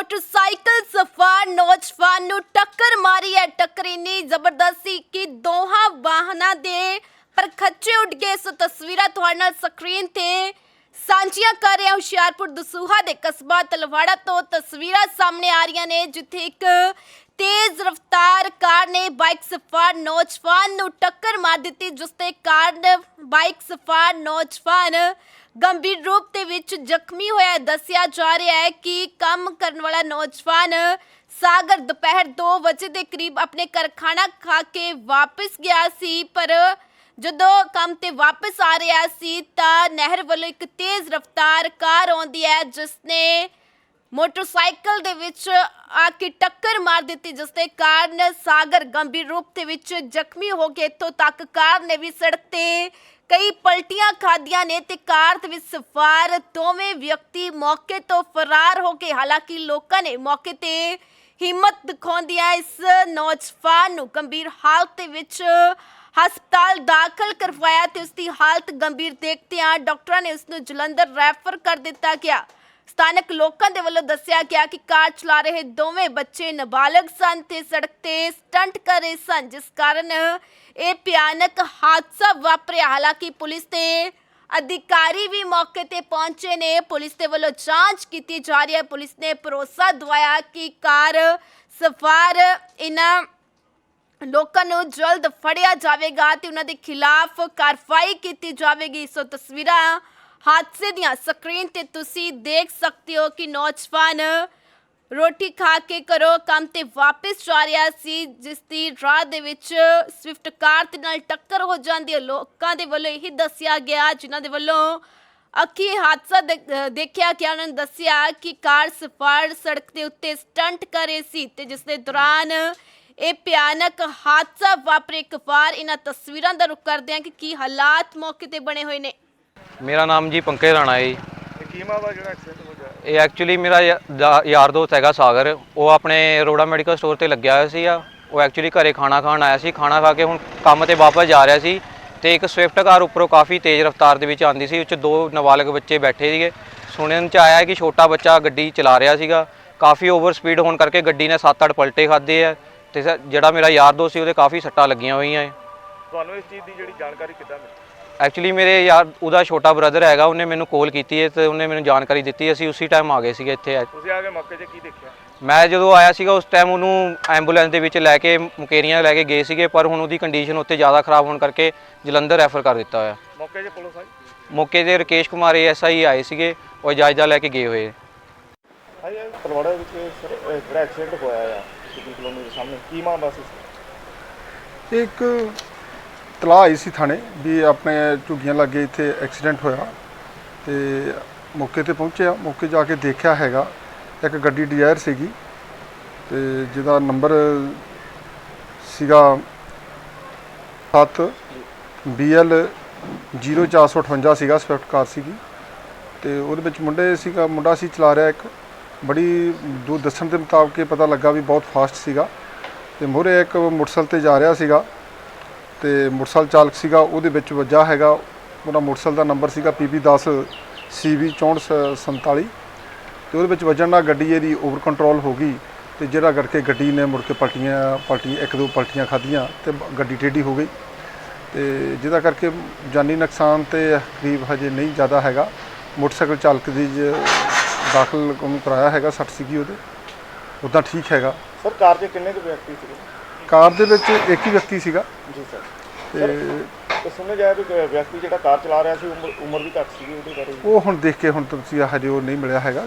Motorcycle ਸਵਾਰ ਨੌਜਵਾਨ ਨੂੰ ਟੱਕਰ ਮਾਰੀ ਹੈ। ਟੱਕਰ ਇੰਨੀ ਜ਼ਬਰਦਸਤ ਸੀ ਕਿ ਦੋਹਾਂ ਵਾਹਨਾਂ ਦੇ ਪਰਖੱਚੇ ਉੱਡ ਗਏ। ਸੋ ਤਸਵੀਰਾਂ ਤੁਹਾਡੇ ਨਾਲ ਸਕਰੀਨ ਤੇ ਸਾਂਝੀਆਂ ਕਰ ਰਿਹਾ ਹੁਸ਼ਿਆਰਪੁਰ ਦਸੂਹਾ ਦੇ ਕਸਬਾ ਤਲਵਾੜਾ ਤੋਂ ਤਸਵੀਰਾਂ ਸਾਹਮਣੇ ਆ ਰਹੀਆਂ ਨੇ, ਜਿੱਥੇ ਇੱਕ ਤੇਜ਼ ਰਫ਼ਤਾਰ ਕਾਰ ਨੇ ਬਾਈਕ ਸਵਾਰ ਨੌਜਵਾਨ ਨੂੰ ਟੱਕਰ ਮਾਰ ਦਿੱਤੀ, ਜਿਸ ਤੇ ਕਾਰ ਬਾਈਕ ਸਵਾਰ ਨੌਜਵਾਨ ਗੰਭੀਰ ਰੂਪ ਦੇ ਵਿੱਚ ਜ਼ਖਮੀ ਹੋਇਆ ਹੈ। ਦੱਸਿਆ ਜਾ ਰਿਹਾ ਹੈ ਕਿ ਕੰਮ ਕਰਨ ਵਾਲਾ ਨੌਜਵਾਨ ਸਾਗਰ ਦੁਪਹਿਰ 2 ਵਜੇ ਦੇ ਕਰੀਬ ਆਪਣੇ ਘਰ ਖਾਣਾ ਖਾ ਕੇ ਵਾਪਸ ਗਿਆ ਸੀ, ਪਰ ਜਦੋਂ ਕੰਮ ਤੇ ਵਾਪਸ ਆ ਰਿਹਾ ਸੀ ਤਾਂ ਨਹਿਰ ਵੱਲੋਂ ਇੱਕ ਤੇਜ਼ ਰਫ਼ਤਾਰ ਕਾਰ ਆਉਂਦੀ ਹੈ, ਜਿਸ ਨੇ ਮੋਟਰਸਾਈਕਲ ਦੇ ਵਿੱਚ ਆ ਕੇ ਟੱਕਰ ਮਾਰ ਦਿੱਤੀ, ਜਿਸ ਦੇ ਕਾਰਨ ਸਾਗਰ ਗੰਭੀਰ ਰੂਪ ਦੇ ਵਿੱਚ ਜ਼ਖਮੀ ਹੋ ਕੇ ਇੱਥੋਂ ਤੱਕ ਕਾਰ ਨੇ ਵੀ ਸੜਕ ਤੇ ਕਈ ਪਲਟੀਆਂ ਖਾਧੀਆਂ ਨੇ ਤੇ ਕਾਰ ਦੇ ਵਿੱਚ ਸਵਾਰ ਦੋਵੇਂ ਵਿਅਕਤੀ ਮੌਕੇ ਤੋਂ ਫਰਾਰ ਹੋ ਗਏ ਹਾਲਾਂਕਿ ਲੋਕਾਂ ਨੇ ਮੌਕੇ ਤੇ ਹਿੰਮਤ ਦਿਖਾਉਂਦਿਆਂ ਇਸ ਨੌਜਵਾਨ ਨੂੰ ਗੰਭੀਰ ਹਾਲਤ ਦੇ ਵਿੱਚ ਹਸਪਤਾਲ ਦਾਖਲ ਕਰਵਾਇਆ ਤੇ ਉਸ ਦੀ ਹਾਲਤ ਗੰਭੀਰ ਦੇਖਦਿਆਂ ਡਾਕਟਰਾਂ ਨੇ ਉਸ ਨੂੰ ਜਲੰਧਰ ਰੈਫਰ ਕਰ ਦਿੱਤਾ ਗਿਆ। ਸਥਾਨਕ ਲੋਕਾਂ ਦੇ ਵੱਲੋਂ ਦੱਸਿਆ ਗਿਆ ਕਿ ਕਾਰ ਚਲਾ ਰਹੇ ਦੋਵੇਂ ਬੱਚੇ ਨਾਬਾਲਗ ਸਨ ਤੇ ਸੜਕ ਤੇ ਸਟੰਟ ਕਰ ਰਹੇ ਸਨ, ਜਿਸ ਕਾਰਨ ਇਹ ਭਿਆਨਕ ਹਾਦਸਾ ਵਾਪਰਿਆ। ਹਾਲਾਂਕਿ ਪੁਲਿਸ ਤੇ ਅਧਿਕਾਰੀ ਵੀ ਮੌਕੇ ਤੇ ਪਹੁੰਚੇ ਨੇ। ਪੁਲਿਸ ਦੇ ਵੱਲੋਂ ਜਾਂਚ ਕੀਤੀ ਜਾ ਰਹੀ ਹੈ। ਪੁਲਿਸ ਨੇ ਭਰੋਸਾ ਦਵਾਇਆ ਕਿ ਕਾਰ ਸਵਾਰ ਇਹਨਾਂ ਲੋਕਾਂ ਨੂੰ ਜਲਦ ਫੜਿਆ ਜਾਵੇਗਾ ਤੇ ਉਹਨਾਂ ਦੇ ਖਿਲਾਫ ਕਾਰਵਾਈ ਕੀਤੀ ਜਾਵੇਗੀ। ਸੋ ਤਸਵੀਰਾਂ ਹਾਦਸੇ ਦੀਆਂ ਸਕਰੀਨ ਤੇ ਤੁਸੀਂ ਦੇਖ ਸਕਦੇ ਹੋ ਕਿ ਨੌਜਵਾਨ ਰੋਟੀ ਖਾ ਕੇ ਘਰੋਂ ਕੰਮ ਤੇ ਵਾਪਸ ਜਾ ਰਿਹਾ ਸੀ, ਜਿਸ ਦੀ ਰਾਹ ਦੇ ਵਿੱਚ ਸਵਿਫਟ ਕਾਰ ਦੇ ਨਾਲ ਟੱਕਰ ਹੋ ਜਾਂਦੀ ਹੈ। ਲੋਕਾਂ ਦੇ ਵੱਲੋਂ ਇਹ ਦੱਸਿਆ ਗਿਆ, ਜਿਨ੍ਹਾਂ ਦੇ ਵੱਲੋਂ ਅੱਖੀ ਹਾਦਸਾ ਦੇਖ- ਦੇਖਿਆ ਗਿਆ ਉਹਨਾਂ ਨੇ ਦੱਸਿਆ ਕਿ ਕਾਰ ਸਫਾਰ ਸੜਕ ਦੇ ਉੱਤੇ ਸਟੰਟ ਕਰ ਰਹੇ ਸੀ ਤੇ ਜਿਸ ਦੇ ਦੌਰਾਨ ਇਹ ਭਿਆਨਕ ਹਾਦਸਾ ਵਾਪਰੇ। ਇੱਕ ਵਾਰ ਇਹਨਾਂ ਤਸਵੀਰਾਂ ਦਾ ਰੁਖ ਕਰਦੇ ਹਾਂ ਕਿ ਕੀ ਹਾਲਾਤ ਮੌਕੇ ਤੇ ਬਣੇ ਹੋਏ ਨੇ। ਮੇਰਾ ਨਾਮ ਜੀ ਪੰਕਜ ਰਾਣਾ ਹੈ ਜੀ। ਕੀਮਾ ਵਾ ਜਿਹੜਾ ਐਕਸੀਡੈਂਟ ਹੋ ਗਿਆ? ਇਹ ਐਕਚੁਅਲੀ ਮੇਰਾ ਯਾ- ਦਾ- ਯਾਰ ਦੋਸਤ ਹੈਗਾ ਸਾਗਰ। ਉਹ ਆਪਣੇ ਰੋੜਾ ਮੈਡੀਕਲ ਸਟੋਰ ਤੇ ਲੱਗਿਆ ਹੋਇਆ ਸੀ ਆ ਉਹ ਐਕਚੁਅਲੀ ਘਰੇ ਖਾਣਾ ਖਾਣ ਆਇਆ ਸੀ। ਖਾਣਾ ਖਾ ਕੇ ਹੁਣ ਕੰਮ ਤੇ ਵਾਪਸ ਜਾ ਰਿਹਾ ਸੀ ਤੇ ਇੱਕ ਸਵਿਫਟ ਕਾਰ ਉੱਪਰੋਂ ਕਾਫੀ ਤੇਜ਼ ਰਫ਼ਤਾਰ ਦੇ ਵਿੱਚ ਆਂਦੀ ਸੀ। ਉੱਚ ਦੋ ਨਾਬਾਲਗ ਬੱਚੇ ਬੈਠੇ ਸੀਗੇ। ਸੁਣਨ ਚ ਆਇਆ ਕਿ ਛੋਟਾ ਬੱਚਾ ਗੱਡੀ ਚਲਾ ਰਿਹਾ ਸੀਗਾ। ਕਾਫੀ ਓਵਰ ਸਪੀਡ ਹੋਣ ਕਰਕੇ ਗੱਡੀ ਨੇ 7-8 ਪਲਟੇ ਖਾਦੇ ਆ। ਤੇ ਸ- ਜਿਹੜਾ ਮੇਰਾ ਯਾਰ ਦੋਸਤ ਸੀ ਉਹਦੇ ਕਾਫੀ ਸੱਟਾਂ ਲੱਗੀਆਂ ਹੋਈਆਂ ਹੈ ਤੁਹਾਨੂੰ ਇਸ ਚੀਜ਼ ਦੀ ਜਿਹੜੀ ਜਾਣਕਾਰੀ ਕਿੱਦਾਂ ਮਿਲੀ? ਐਕਚੁਅਲੀ ਮੇਰੇ ਯਾਰ ਉਹਦਾ ਛੋਟਾ ਬ੍ਰਦਰ ਹੈਗਾ ਉਹਨੇ ਮੈਨੂੰ ਕਾਲ ਕੀਤੀ ਹੈ ਤੇ ਉਹਨੇ ਮੈਨੂੰ ਜਾਣਕਾਰੀ ਦਿੱਤੀ ਅਸੀਂ ਉਸੇ ਟਾਈਮ ਆ ਗਏ ਸੀਗੇ ਇੱਥੇ। ਤੁਸੀਂ ਆ ਕੇ ਮੌਕੇ 'ਤੇ ਕੀ ਦੇਖਿਆ? ਮੈਂ ਜਦੋਂ ਆਇਆ ਸੀਗਾ ਉਸ ਟਾਈਮ ਉਹਨੂੰ ਐਂਬੂਲੈਂਸ ਦੇ ਵਿੱਚ ਲੈ ਕੇ ਮੁਕੇਰੀਆਂ ਲੈ ਕੇ ਗਏ ਸੀਗੇ ਪਰ ਹੁਣ ਉਹਦੀ ਕੰਡੀਸ਼ਨ ਉੱਤੇ ਜ਼ਿਆਦਾ ਖਰਾਬ ਹੋਣ ਕਰਕੇ ਜਲੰਧਰ ਰੈਫਰ ਕਰ ਦਿੱਤਾ ਹੋਇਆ। ਮੌਕੇ 'ਤੇ ਪੁਲਿਸ ਆਈ? ਮੌਕੇ ਤੇ ਰਕੇਸ਼ ਕੁਮਾਰ ਐਸਆਈ ਆਏ ਸੀਗੇ ਉਹ ਜਾਇਜ਼ਾ ਲੈ ਕੇ ਗਏ ਹੋਏ। ਹਾਂਜੀ ਤਲਵਾੜਾ ਵਿੱਚ ਸਰ ਇਹ ਜਿਹੜਾ ਐਕਸੀਡੈਂਟ ਹੋਇਆ ਆ ਸਿੱਧੀ ਕਲੋਨੀ ਦੇ ਸਾਹਮਣੇ ਕੀ ਮਾਮਲਾ ਸੀ? ਇੱਕ ਤਲਾਹ ਆਈ ਸੀ ਥਾਣੇ ਵੀ ਆਪਣੇ ਝੁੱਗੀਆਂ ਲੱਗੇ ਇੱਥੇ ਐਕਸੀਡੈਂਟ ਹੋਇਆ ਤੇ ਮੌਕੇ ਤੇ ਪਹੁੰਚਿਆ। ਮੌਕੇ ਜਾ ਕੇ ਦੇਖਿਆ ਹੈਗਾ, ਇੱਕ ਗੱਡੀ ਡਿਜ਼ਾਇਰ ਸੀਗੀ ਤੇ ਜਿਹਦਾ ਨੰਬਰ ਸੀਗਾ 7 BL 0458 ਸੀਗਾ, ਸਵਿਫਟ ਕਾਰ ਸੀਗੀ ਤੇ ਉਹਦੇ ਵਿੱਚ ਮੁੰਡੇ ਸੀਗਾ, ਮੁੰਡਾ ਸੀ, ਚਲਾ ਰਿਹਾ ਇੱਕ। ਬੜੀ ਦੂਰ ਦੱਸਣ ਦੇ ਮੁਤਾਬਕ ਪਤਾ ਲੱਗਾ ਵੀ ਬਹੁਤ ਫਾਸਟ ਸੀਗਾ ਤੇ ਮੋਰੇ ਇੱਕ ਮੋਟਰਸਾਈਕਲ ਤੇ ਜਾ ਰਿਹਾ ਸੀਗਾ। ਤੇ ਮੋਟਰਸਾਈਕਲ ਚਾਲਕ ਸੀਗਾ, ਉਹਦੇ ਵਿੱਚ ਵੱਜਾ ਹੈਗਾ। ਉਹਦਾ ਮੋਟਰਸਾਈਕਲ ਦਾ ਨੰਬਰ ਸੀਗਾ PB10 CV 6447 ਤੇ ਉਹਦੇ ਵਿੱਚ ਵੱਜਣ ਨਾਲ ਗੱਡੀ ਇਹਦੀ ਓਵਰ ਕੰਟਰੋਲ ਹੋ ਗਈ ਤੇ ਜਿਹੜਾ ਕਰਕੇ ਗੱਡੀ ਨੇ ਮੁੜ ਕੇ ਪਲਟੀਆਂ, ਪਲਟੀ ਇੱਕ ਦੋ ਪਲਟੀਆਂ ਖਾਧੀਆਂ ਤੇ ਗੱਡੀ ਟੇਢੀ ਹੋ ਗਈ। ਤੇ ਜਿਹਦਾ ਕਰਕੇ ਜਾਨੀ ਨੁਕਸਾਨ ਤੇ ਕਰੀਬ ਹਜੇ ਨਹੀਂ ਜ਼ਿਆਦਾ ਹੈਗਾ। ਮੋਟਰਸਾਈਕਲ ਚਾਲਕ ਦੀ ਜ- ਦਾਖਲ ਉਹਨੂੰ ਕਰਾਇਆ ਹੈਗਾ, ਸੱਟ ਸੀਗੀ ਉਹਦੇ। ਉਦਾਂ ਠੀਕ ਹੈਗਾ। ਸਰ ਕਾਰ 'ਚ ਕਿੰਨੇ ਕੁ ਵਿਅਕਤੀ ਸੀਗੇ? ਕਾਰ ਦੇ ਵਿੱਚ ਇੱਕ ਹੀ ਵਿਅਕਤੀ ਸੀਗਾ। ਜੀ ਸਰ। ਤੇ ਤੇ ਸੁਣਿਆ ਜਾਇਆ ਕੋਈ ਵਿਅਕਤੀ ਜਿਹੜਾ ਕਾਰ ਚਲਾ ਰਿਹਾ ਸੀ ਉਮਰ ਉਮਰ ਵੀ ਘੱਟ ਸੀਗੀ ਉਹਦੇ ਬਾਰੇ। ਉਹ ਹੁਣ ਦੇਖ ਕੇ ਹੁਣ ਤੁਸੀਂ ਹਜੇ ਉਹ ਨਹੀਂ ਮਿਲਿਆ ਹੈਗਾ।